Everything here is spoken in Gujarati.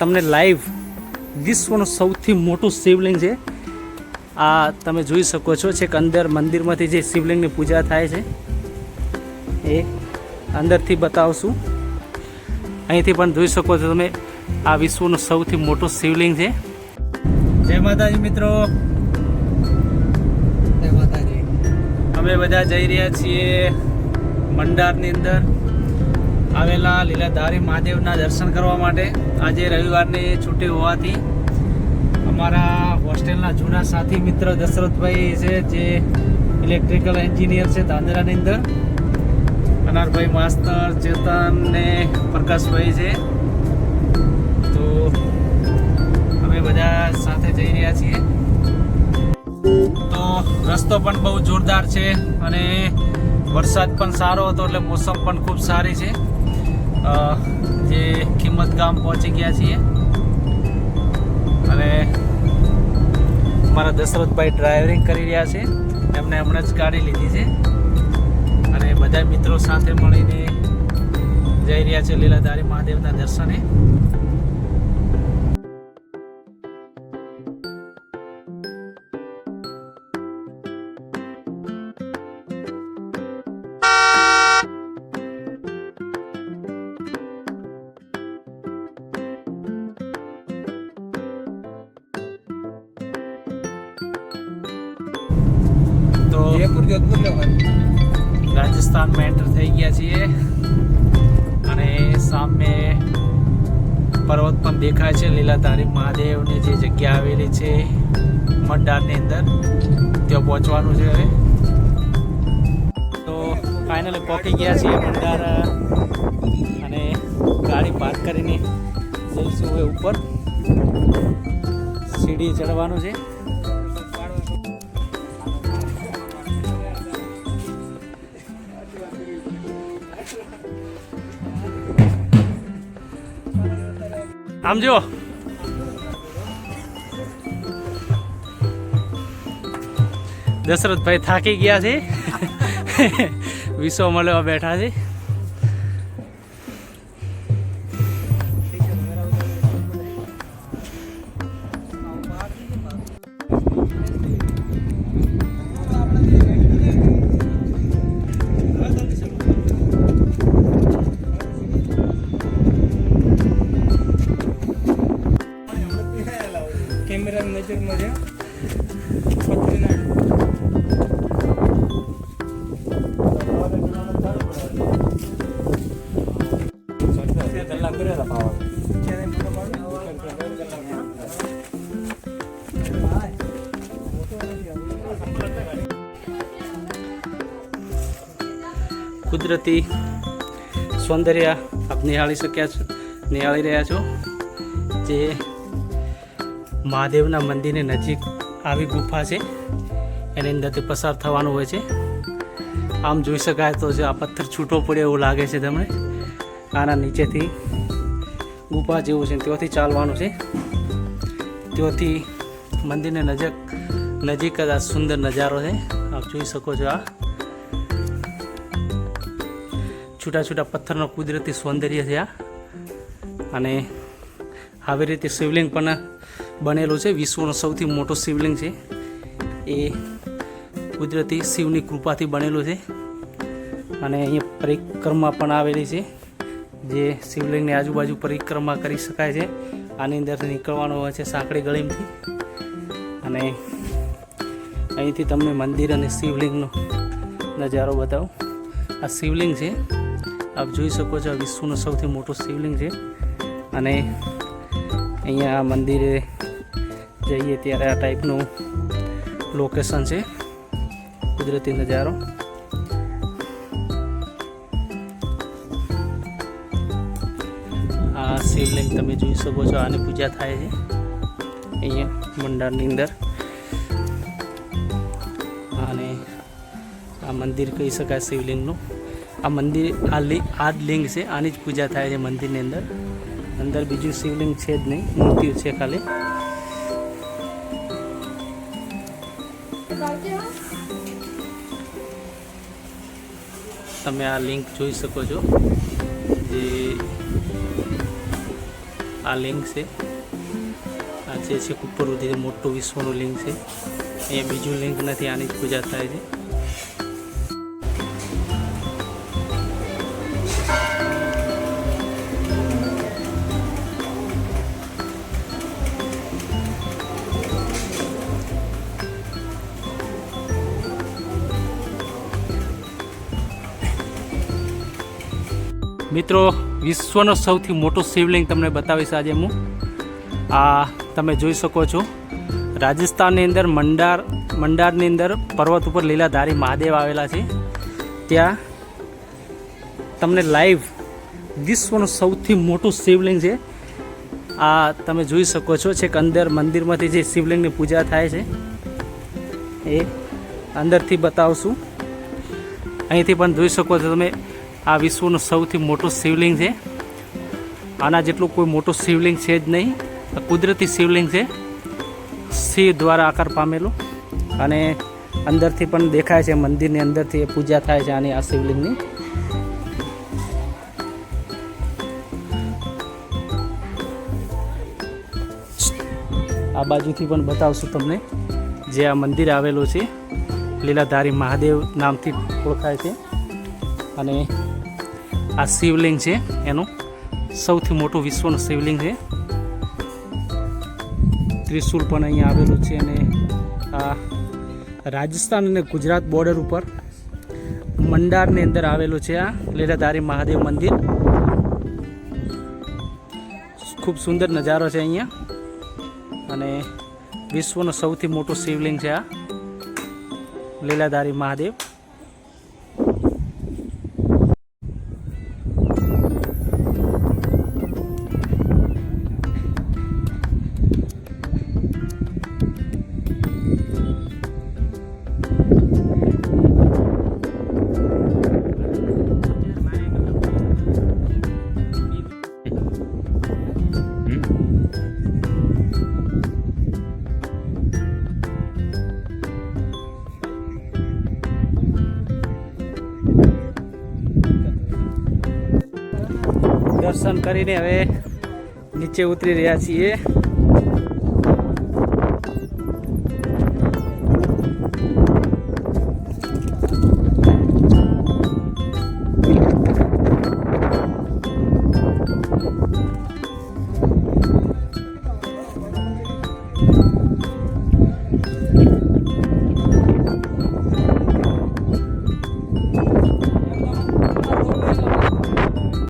તમને લાઈવ વિશ્વનું સૌથી મોટું શિવલિંગ છે. આ તમે જોઈ શકો છો છેક અંદર મંદિરમાંથી જે શિવલિંગની પૂજા થાય છે. એ અંદરથી બતાવશું. અહીંથી પણ જોઈ શકો છો તમે આ વિશ્વનું સૌથી મોટું શિવલિંગ છે. જય માતાજી મિત્રો. જય માતાજી. અમે બધા જઈ રહ્યા છીએ મંડારની અંદર. આવેલા લીલાધારી મહાદેવના દર્શન કરવા માટે આજે રવિવારની છુટ્ટી હોવાથી અમારા હોસ્ટેલના જૂના સાથી મિત્ર દશરથભાઈ છે, જે ઇલેક્ટ્રિકલ એન્જિનિયર છે ધાંધરાની અંદર. અનારભાઈ માસ્તર, ચેતન ને પ્રકાશભાઈ છે. તો અમે બધા સાથે જઈ રહ્યા છીએ. તો રસ્તો પણ બહુ જોરદાર છે અને વરસાદ પણ સારો હતો, એટલે મોસમ પણ ખૂબ સારી છે. જે કિંમત ગામ પહોંચી ગયા છીએ. અને મારા દશરથભાઈ ડ્રાઇવિંગ કરી રહ્યા છે. એમને હમણાં જ ગાડી લીધી છે. અને બધા મિત્રો સાથે મળીને જઈ રહ્યા છે લીલાધારી મહાદેવના દર્શને. તો રાજસ્થાનમાં એન્ટર થઈ ગયા છીએ. અને સામે પર્વત પણ દેખાય છે. લીલાધારી મહાદેવની જે જગ્યા આવેલી છે મડડારની અંદર ત્યાં પહોંચવાનું છે હવે. તો ફાઇનલી પહોંચી ગયા છીએ મંડાર અને ગાડી પાર્ક કરીને જઈશું હવે ઉપર. સીડી ચડવાનું છે. આમ જો દશરથભાઈ થાકી ગયા છે. વિશ્વ મળવા બેઠા છે. કુદરતી સૌંદર્ય આપ નિહાળી શક્યા છો નિહાળી રહ્યા છો. જે મહાદેવના મંદિરની નજીક આવી ગુફા છે. એની અંદરથી પસાર થવાનું હોય છે. આમ જોઈ શકાય તો જે આ પથ્થર છૂટો પડે એવું લાગે છે તમને. આના નીચેથી ગુફા જેવું છે ત્યાંથી ચાલવાનું છે. ત્યાંથી મંદિરની નજીક નજીક જ આ સુંદર નજારો છે. આપ જોઈ શકો છો આ છૂટા છૂટા પથ્થરનો કુદરતી સૌંદર્ય છે આ. અને આવી રીતે શિવલિંગ પણ બનેલું છે. વિશ્વનો સૌથી મોટો શિવલિંગ છે. એ કુદરતી શિવની કૃપાથી બનેલું છે. અને અહીંયા પરિક્રમા પણ આવેલી છે. જે શિવલિંગની આજુબાજુ પરિક્રમા કરી શકાય છે. આની અંદરથી નીકળવાનું હોય છે સાંકડી ગળીમથી. અને અહીંથી તમને મંદિર અને શિવલિંગનો નજારો બતાવો. આ શિવલિંગ છે. આપ જોઈ શકો છો આ વિશ્વનું સૌથી મોટું શિવલિંગ છે. અને અહીંયા આ મંદિરે જઈએ ત્યારે આ ટાઈપનું લોકેશન છે કુદરતી નજારો. આ શિવલિંગ તમે જોઈ શકો છો, આની પૂજા થાય છે અહીંયા મંડારની અંદર. અને આ મંદિર કહી શકાય શિવલિંગનું. આ મંદિર, આ લિંગ આ જ લિંગ છે, આની જ પૂજા થાય છે મંદિરની અંદર. અંદર બીજું શિવલિંગ છે જ નહીં, મૂર્તિઓ છે ખાલી. તમે આ લિંક જોઈ શકો છો. જે આ લિંક છે. આ જે છે ઉપર સુધી મોટું વિશ્વનું લિંક છે. અહીંયા બીજું લિંક નથી, આની જ પૂજા થાય છે. મિત્રો, વિશ્વનો સૌથી મોટો શિવલિંગ તમને બતાવીશ આજે હું. આ તમે જોઈ શકો છો. રાજસ્થાનની અંદર મંડાર, મંડારની અંદર પર્વત ઉપર લીલાધારી મહાદેવ આવેલા છે. ત્યાં તમને લાઈવ વિશ્વનું સૌથી મોટું શિવલિંગ છે. આ તમે જોઈ શકો છો, છેક અંદર મંદિરમાંથી જે શિવલિંગની પૂજા થાય છે, એ અંદરથી બતાવશું. અહીંથી પણ જોઈ શકો છો તમે આ વિશ્વનું સૌથી મોટું શિવલિંગ છે. આના જેટલું કોઈ મોટું શિવલિંગ છે જ નહીં કુદરતી શિવલિંગ છે. સિંહ દ્વારા આકાર પામેલું અને અંદરથી પણ દેખાય છે, મંદિરની અંદરથી એ પૂજા થાય છે આની આ શિવલિંગની. આ બાજુથી પણ બતાવશું તમને જે આ મંદિર આવેલું છે. લીલાધારી મહાદેવ નામથી ઓળખાય છે. અને આ શિવલિંગ છે એનું. સૌથી મોટું વિશ્વનું શિવલિંગ છે. ત્રિશુલ પણ અહીંયા આવેલું છે અને આ રાજસ્થાન અને ગુજરાત બોર્ડર ઉપર મંડારની અંદર આવેલું છે આ લીલાધારી મહાદેવ મંદિર. ખૂબ સુંદર નજારો છે અહીંયા. અને વિશ્વનું સૌથી મોટું શિવલિંગ છે આ લીલાધારી મહાદેવ. દર્શન કરીને હવે નીચે ઉતરી રહ્યા છીએ.